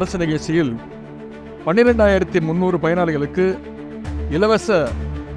அரசு நிகழ்ச்சியில் பன்னிரெண்டாயிரத்தி முந்நூறு பயனாளிகளுக்கு இலவச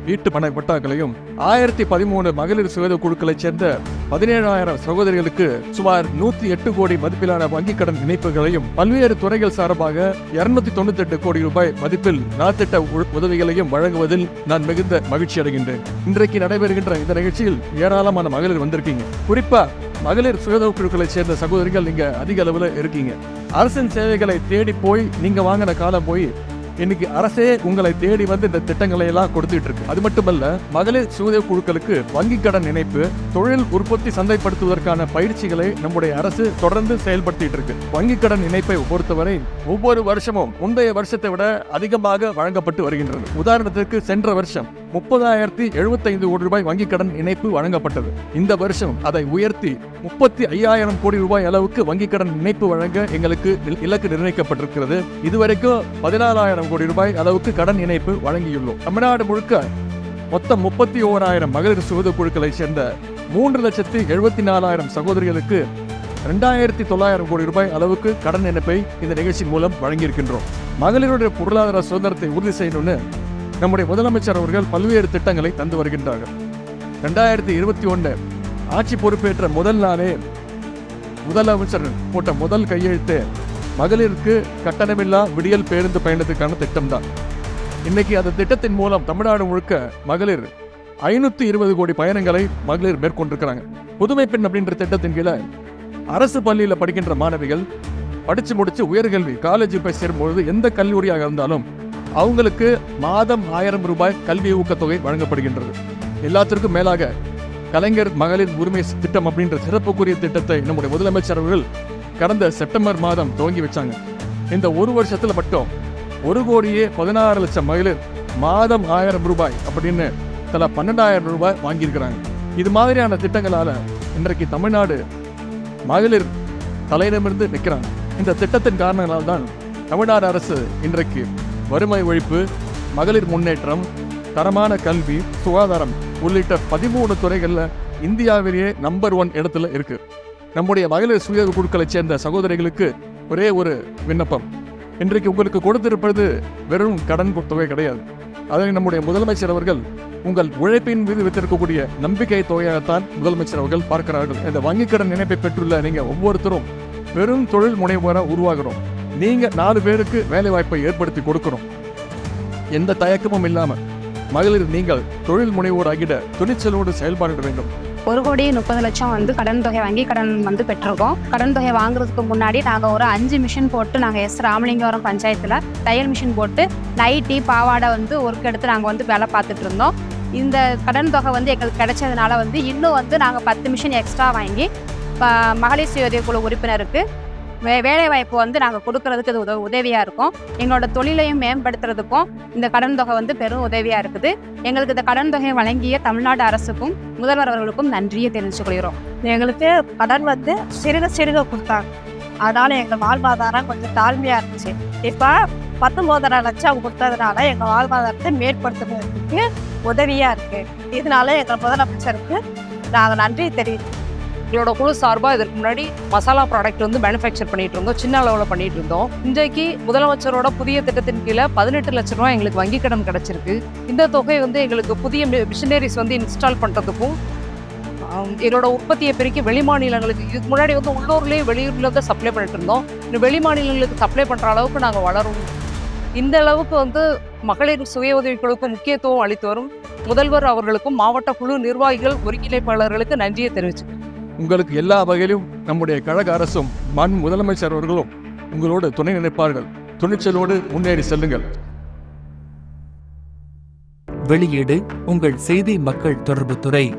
வீட்டு பண பட்டாக்களையும் ஆயிரத்தி பதிமூணு மகளிர் சுய குழுக்களைச் சேர்ந்த பதினேழாயிரம் சகோதரிகளுக்கு சுமார் நூத்தி எட்டு கோடி மதிப்பிலான வங்கிக் கடன் இணைப்புகளையும் பல்வேறு துறைகள் சார்பாக இருநூத்தி தொண்ணூத்தி எட்டு கோடி ரூபாய் மதிப்பில் நலத்திட்ட உதவிகளையும் வழங்குவதில் நான் மிகுந்த மகிழ்ச்சி அடைகின்றேன் இன்றைக்கு நடைபெறுகின்ற இந்த நிகழ்ச்சியில் ஏராளமான மகளிர் வந்திருக்கீங்க. குறிப்பா மகளிர் சுயதவு குழுக்களைச் சேர்ந்த சகோதரிகள் நீங்க அதிக அளவில் இருக்கீங்க. அரசின் சேவைகளை தேடி போய் நீங்க வாங்கின காலம் போய் இன்னைக்கு அரசே உங்களை தேடி வந்து இந்த திட்டங்களை எல்லாம் கொடுத்துட்டு இருக்கு. அது மட்டுமல்ல மகளிர் சுய குழுக்களுக்கு வங்கி கடன் இணைப்பு தொழில் உற்பத்தி சந்தைப்படுத்துவதற்கான பயிற்சிகளை நம்முடைய அரசு தொடர்ந்து செயல்படுத்திட்டு இருக்கு. வங்கி கடன் இணைப்பை பொறுத்தவரை ஒவ்வொரு வருஷமும் முந்தைய வருஷத்தை விட அதிகமாக வழங்கப்பட்டு வருகின்றது. உதாரணத்திற்கு சென்ற வருஷம் முப்பதாயிரத்தி எழுபத்தைந்து கோடி ரூபாய் வங்கி கடன் இணைப்பு வழங்கப்பட்டது. இந்த வருஷம் அதை உயர்த்தி முப்பத்தி ஐயாயிரம் கோடி ரூபாய் அளவுக்கு வங்கிக் கடன் இணைப்பு வழங்க எங்களுக்கு இலக்கு நிர்ணயிக்கப்பட்டிருக்கிறது. இதுவரைக்கும் பதினாலாயிரம் கோடி ரூபாய் அளவுக்கு கடன் இணைப்பு வழங்கியுள்ளோம். தமிழ்நாடு முழுக்க மொத்தம் முப்பத்தி ஓராயிரம் மகளிர் சுகத குழுக்களை சேர்ந்த மூன்று லட்சத்தி எழுபத்தி நாலாயிரம் சகோதரிகளுக்கு ரெண்டாயிரத்தி தொள்ளாயிரம் கோடி ரூபாய் அளவுக்கு கடன் இணைப்பை இந்த நிகழ்ச்சி மூலம் வழங்கியிருக்கின்றோம். மகளிருடைய பொருளாதார சுதந்திரத்தை உறுதி செய்யணும்னு நம்முடைய முதலமைச்சர் அவர்கள் பல்வேறு திட்டங்களை தந்து வருகின்றார்கள். ரெண்டாயிரத்தி இருபத்தி ஒன்று ஆட்சி பொறுப்பேற்ற முதல் நாளே முதலமைச்சர் போட்ட முதல் கையெழுத்து மகளிருக்கு கட்டணமில்லா விடியல் பேருந்து பயணத்துக்கான திட்டம்தான். இன்னைக்கு அந்த திட்டத்தின் மூலம் தமிழ்நாடு முழுக்க மகளிர் ஐநூத்தி இருபது கோடி பயணங்களை மகளிர் மேற்கொண்டிருக்கிறாங்க. புதுமை பெண் அப்படின்ற திட்டத்தின் கீழே அரசு பள்ளியில் படிக்கின்ற மாணவிகள் படிச்சு முடிச்சு உயர்கல்வி காலேஜ் போய் சேரும்பொழுது எந்த கல்லூரியாக இருந்தாலும் அவங்களுக்கு மாதம் ஆயிரம் ரூபாய் கல்வி ஊக்கத்தொகை வழங்கப்படுகின்றது. எல்லாத்திற்கும் மேலாக கலைஞர் மகளிர் உரிமை திட்டம் அப்படின்ற சிறப்புக்குரிய திட்டத்தை நம்முடைய முதலமைச்சர் அவர்கள் கடந்த செப்டம்பர் மாதம் துவங்கி வச்சாங்க. இந்த ஒரு வருஷத்தில் மட்டும் ஒரு கோடியே பதினாறு லட்சம் மகளிர் மாதம் ஆயிரம் ரூபாய் அப்படின்னு தலா பன்னெண்டாயிரம் ரூபாய் வாங்கியிருக்கிறாங்க. இது மாதிரியான திட்டங்களால் இன்றைக்கு தமிழ்நாடு மகளிர் தலையிடமிருந்து நிற்கிறாங்க இந்த திட்டத்தின் காரணங்களால் தான் தமிழ்நாடு அரசு இன்றைக்கு வறுமை ஒழிப்பு மகளிர் முன்னேற்றம் தரமான கல்வி சுகாதாரம் உள்ளிட்ட பதிமூணு துறைகளில் இந்தியாவிலேயே நம்பர் ஒன் இடத்துல இருக்கு. நம்முடைய மகளிர் சுய குழுக்களைச் சேர்ந்த சகோதரிகளுக்கு ஒரே ஒரு விண்ணப்பம். இன்றைக்கு உங்களுக்கு கொடுத்திருப்பது வெறும் கடன் தொகை கிடையாது. அதை நம்முடைய முதலமைச்சர் அவர்கள் உங்கள் உழைப்பின் மீது வைத்திருக்கக்கூடிய நம்பிக்கை தொகையாகத்தான் முதலமைச்சர் அவர்கள் பார்க்கிறார்கள். இந்த வங்கிக் கடன் இணைப்பை பெற்றுள்ள நீங்கள் ஒவ்வொருத்தரும் வெறும் தொழில் முனைவோராக உருவாகிறோம். நீங்க நாலு பேருக்கு வேலை வாய்ப்பை ஏற்படுத்தி கொடுக்கணும். எந்த தயக்கமும் இல்லாமல் மகளிர் நீங்கள் தொழில் முனைவோராகிட துணிச்சலோடு செயல்பாடிட வேண்டும். ஒரு கோடி முப்பது லட்சம் வந்து கடன் தொகை வங்கி கடன் வந்து பெற்றிருக்கோம். கடன் தொகை வாங்குறதுக்கு முன்னாடி நாங்கள் ஒரு அஞ்சு மிஷின் போட்டு நாங்கள் எஸ் ராமலிங்கபுரம் பஞ்சாயத்தில் தையல் மிஷின் போட்டு நைட்டி பாவாடை வந்து ஒர்க் எடுத்து நாங்கள் வந்து வேலை பார்த்துட்டு இருந்தோம். இந்த கடன் தொகை வந்து எங்களுக்கு கிடைச்சதுனால வந்து இன்னும் வந்து நாங்கள் பத்து மிஷின் எக்ஸ்ட்ரா வாங்கி ப- மகளிர் சுய குழு உறுப்பினருக்கு வே வேலை வாய்ப்பு வந்து நாங்கள் கொடுக்கறதுக்கு இது உதவி உதவியாக இருக்கும். எங்களோட தொழிலையும் மேம்படுத்துறதுக்கும் இந்த கடன் தொகை வந்து பெரும் உதவியாக இருக்குது. எங்களுக்கு இந்த கடன் தொகையை வழங்கிய தமிழ்நாடு அரசுக்கும் முதல்வர் அவர்களுக்கும் நன்றியை தெரிஞ்சுக்கொள்கிறோம் எங்களுக்கு கடன் வந்து சிறுக சிறுக கொடுத்தாங்க. அதனால எங்கள் வாழ்வாதாரம் கொஞ்சம் தாழ்மையாக இருந்துச்சு. இப்போ பத்தொம்போதரை லட்சம் கொடுத்ததுனால எங்கள் வாழ்வாதாரத்தை மேற்படுத்துறதுக்கு உதவியாக இருக்குது இதனால எங்கள் முதலமைச்சருக்கு நாங்கள் நன்றி தெரிவிக்கிறோம். எங்களோட குழு சார்பாக இதற்கு முன்னாடி மசாலா ப்ராடக்ட் வந்து மேனுஃபேக்சர் பண்ணிட்டு இருந்தோம். சின்ன அளவில் பண்ணிட்டு இருந்தோம். இன்றைக்கு முதலமைச்சரோட புதிய திட்டத்தின் கீழே பதினெட்டு லட்ச ரூபாய் எங்களுக்கு வங்கி கடன் கிடைச்சிருக்கு. இந்த தொகை வந்து எங்களுக்கு புதிய மிஷினரிஸ் வந்து இன்ஸ்டால் பண்ணுறதுக்கும் எங்களோட உற்பத்தியை பெருக்கி வெளி மாநிலங்களுக்கு இதுக்கு முன்னாடி வந்து உள்ளூர்லேயே வெளியூர்ல தான் சப்ளை பண்ணிட்டு இருந்தோம். இன்னும் வெளி மாநிலங்களுக்கு சப்ளை பண்ணுற அளவுக்கு நாங்கள் வளரும். இந்த அளவுக்கு வந்து மகளிர் சுய உதவிக்குழுக்கு முக்கியத்துவம் அளித்து வரும். முதல்வர் அவர்களுக்கும் மாவட்ட குழு நிர்வாகிகள் ஒருங்கிணைப்பாளர்களுக்கு நன்றியை தெரிவிச்சுக்கிறேன் உங்களுக்கு எல்லா வகையிலும் நம்முடைய கழக அரசும் மண் முதலமைச்சர் அவர்களும் உங்களோடு துணை நினைப்பார்கள் துணிச்சலோடு முன்னேறி செல்லுங்கள். வெளியீடு உங்கள் செய்தி மக்கள் தொடர்புத்துறை.